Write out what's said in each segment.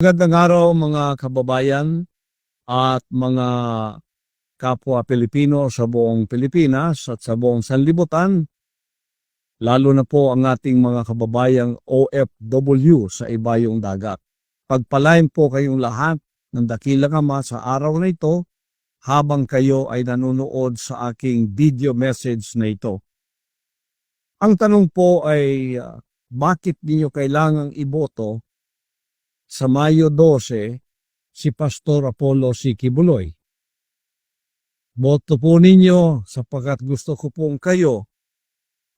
Magandang araw mga kababayan at mga kapwa Pilipino sa buong Pilipinas at sa buong sanlibutan. Lalo na po ang ating mga kababayang OFW sa ibayong dagat. Pagpalain po kayong lahat ng dakilang ama sa araw na ito habang kayo ay nanonood sa aking video message na ito. Ang tanong po ay uh, bakit ninyo kailangang iboto sa Mayo 12 si Pastor Apollo Sikibuloy. Boto po ninyo sapagkat gusto ko pong kayo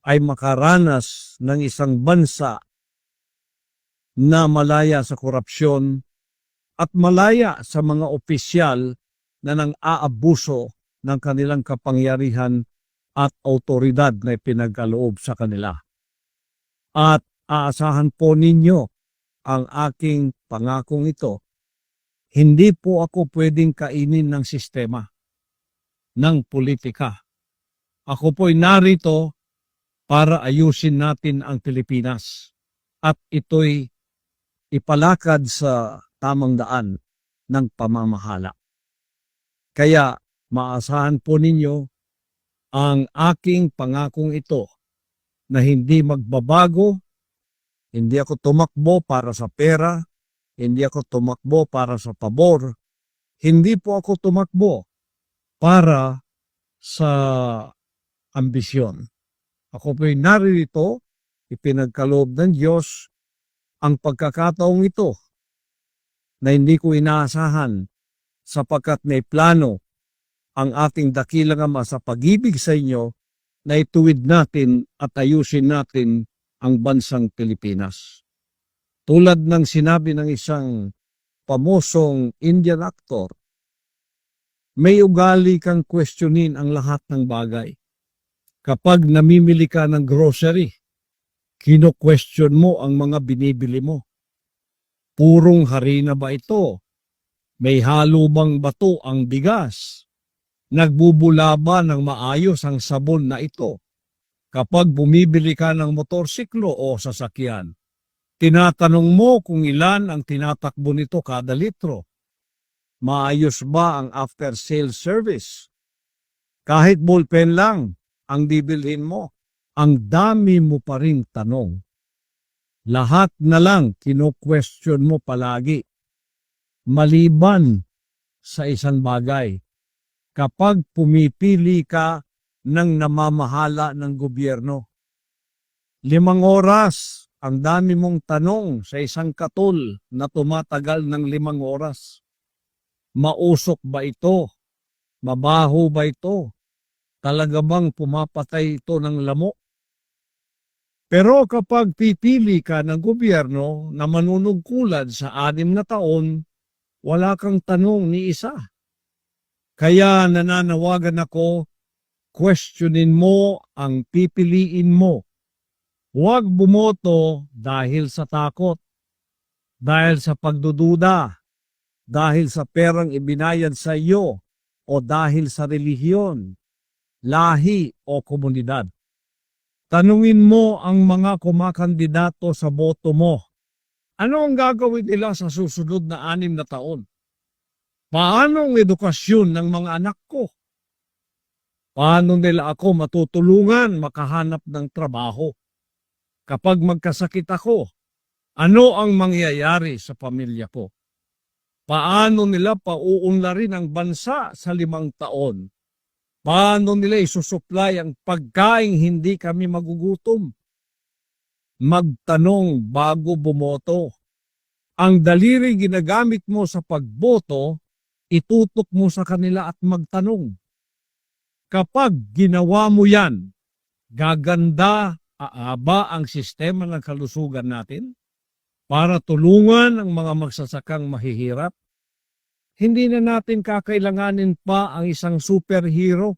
ay makaranas ng isang bansa na malaya sa korupsyon at malaya sa mga opisyal na nang aabuso ng kanilang kapangyarihan at autoridad na ipinagkaloob sa kanila. At aasahan po ninyo ang aking pangakong ito, hindi po ako pwedeng kainin ng sistema, ng politika. Ako po'y narito para ayusin natin ang Pilipinas at ito'y ipalakad sa tamang daan ng pamamahala. Kaya maasahan po ninyo ang aking pangakong ito na hindi magbabago hindi ako tumakbo para sa pera, hindi ako tumakbo para sa pabor, hindi po ako tumakbo para sa ambisyon. Ako po'y naririto, ipinagkaloob ng Diyos ang pagkakataong ito na hindi ko inaasahan sapagkat may plano ang ating dakilang ama sa pag-ibig sa inyo na ituwid natin at ayusin natin ang bansang Pilipinas. Tulad ng sinabi ng isang pamosong Indian actor, may ugali kang questionin ang lahat ng bagay. Kapag namimili ka ng grocery, kino-question mo ang mga binibili mo. Purong harina ba ito? May halo bang bato ang bigas? Nagbubula ba ng maayos ang sabon na ito? Kapag bumibili ka ng motorsiklo o sasakyan, tinatanong mo kung ilan ang tinatakbo nito kada litro. Maayos ba ang after-sale service? Kahit ballpen lang ang bibilhin mo, ang dami mo pa rin tanong. Lahat na lang kino-question mo palagi. Maliban sa isang bagay, kapag pumipili ka ng namamahala ng gobyerno. Limang oras ang dami mong tanong sa isang katol na tumatagal ng limang oras. Mausok ba ito? Mabaho ba ito? Talaga bang pumapatay ito ng lamok? Pero kapag pipili ka ng gobyerno na manunugkulad sa anim na taon, wala kang tanong ni isa. Kaya nananawagan ako questionin mo ang pipiliin mo. Huwag bumoto dahil sa takot, dahil sa pagdududa, dahil sa perang ibinayad sa iyo, o dahil sa relihiyon, lahi o komunidad. Tanungin mo ang mga kumakandidato sa boto mo. Ano ang gagawin nila sa susunod na anim na taon? Paano ang edukasyon ng mga anak ko? Paano nila ako matutulungan makahanap ng trabaho? Kapag magkasakit ako, ano ang mangyayari sa pamilya ko? Paano nila pauunlarin ang bansa sa limang taon? Paano nila isusupply ang pagkaing hindi kami magugutom? Magtanong bago bumoto. Ang daliri ginagamit mo sa pagboto, itutok mo sa kanila at magtanong Kapag ginawa mo yan, gaganda, aaba ang sistema ng kalusugan natin para tulungan ang mga magsasakang mahihirap. Hindi na natin kakailanganin pa ang isang superhero.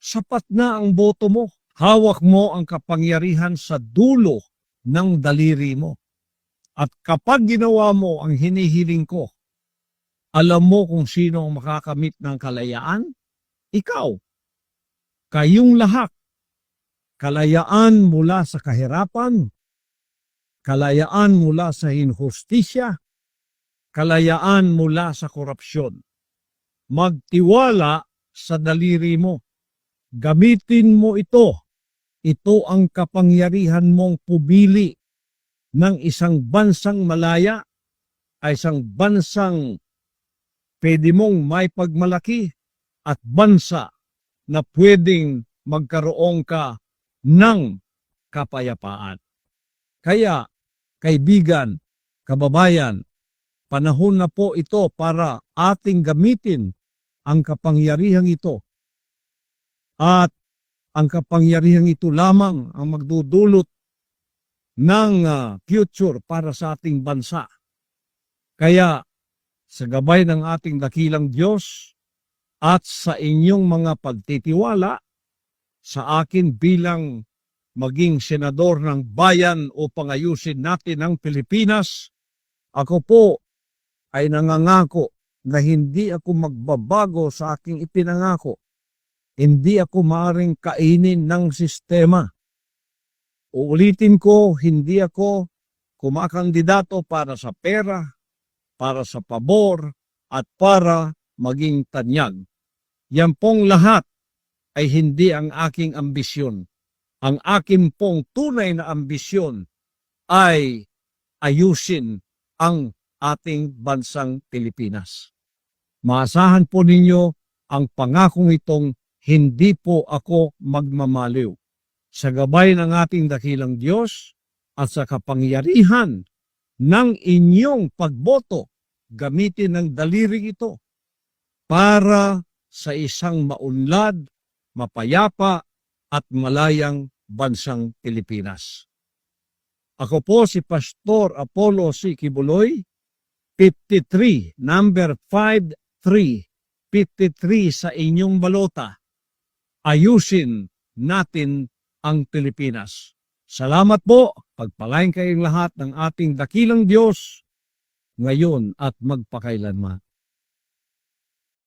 Sapat na ang boto mo. Hawak mo ang kapangyarihan sa dulo ng daliri mo. At kapag ginawa mo ang hinihiling ko, alam mo kung sino ang makakamit ng kalayaan? Ikaw kayong lahat, kalayaan mula sa kahirapan, kalayaan mula sa inhustisya, kalayaan mula sa korupsyon. Magtiwala sa daliri mo. Gamitin mo ito. Ito ang kapangyarihan mong pubili ng isang bansang malaya ay isang bansang pwede mong may pagmalaki at bansa na pwedeng magkaroon ka ng kapayapaan. Kaya, kaibigan, kababayan, panahon na po ito para ating gamitin ang kapangyarihang ito. At ang kapangyarihang ito lamang ang magdudulot ng ah, future para sa ating bansa. Kaya sa gabay ng ating dakilang Diyos at sa inyong mga pagtitiwala sa akin bilang maging senador ng bayan o pangayusin natin ang Pilipinas, ako po ay nangangako na hindi ako magbabago sa aking ipinangako. Hindi ako maaring kainin ng sistema. Uulitin ko, hindi ako kumakandidato para sa pera, para sa pabor, at para maging tanyag. Yan pong lahat ay hindi ang aking ambisyon. Ang aking pong tunay na ambisyon ay ayusin ang ating bansang Pilipinas. Maasahan po ninyo ang pangakong itong hindi po ako magmamaliw. Sa gabay ng ating dakilang Diyos at sa kapangyarihan ng inyong pagboto, gamitin ang daliri ito para sa isang maunlad, mapayapa at malayang bansang Pilipinas. Ako po si Pastor Apollo C. Kibuloy, 53, number 53, 53 sa inyong balota. Ayusin natin ang Pilipinas. Salamat po, pagpalain kayong lahat ng ating dakilang Diyos, ngayon at magpakailanman.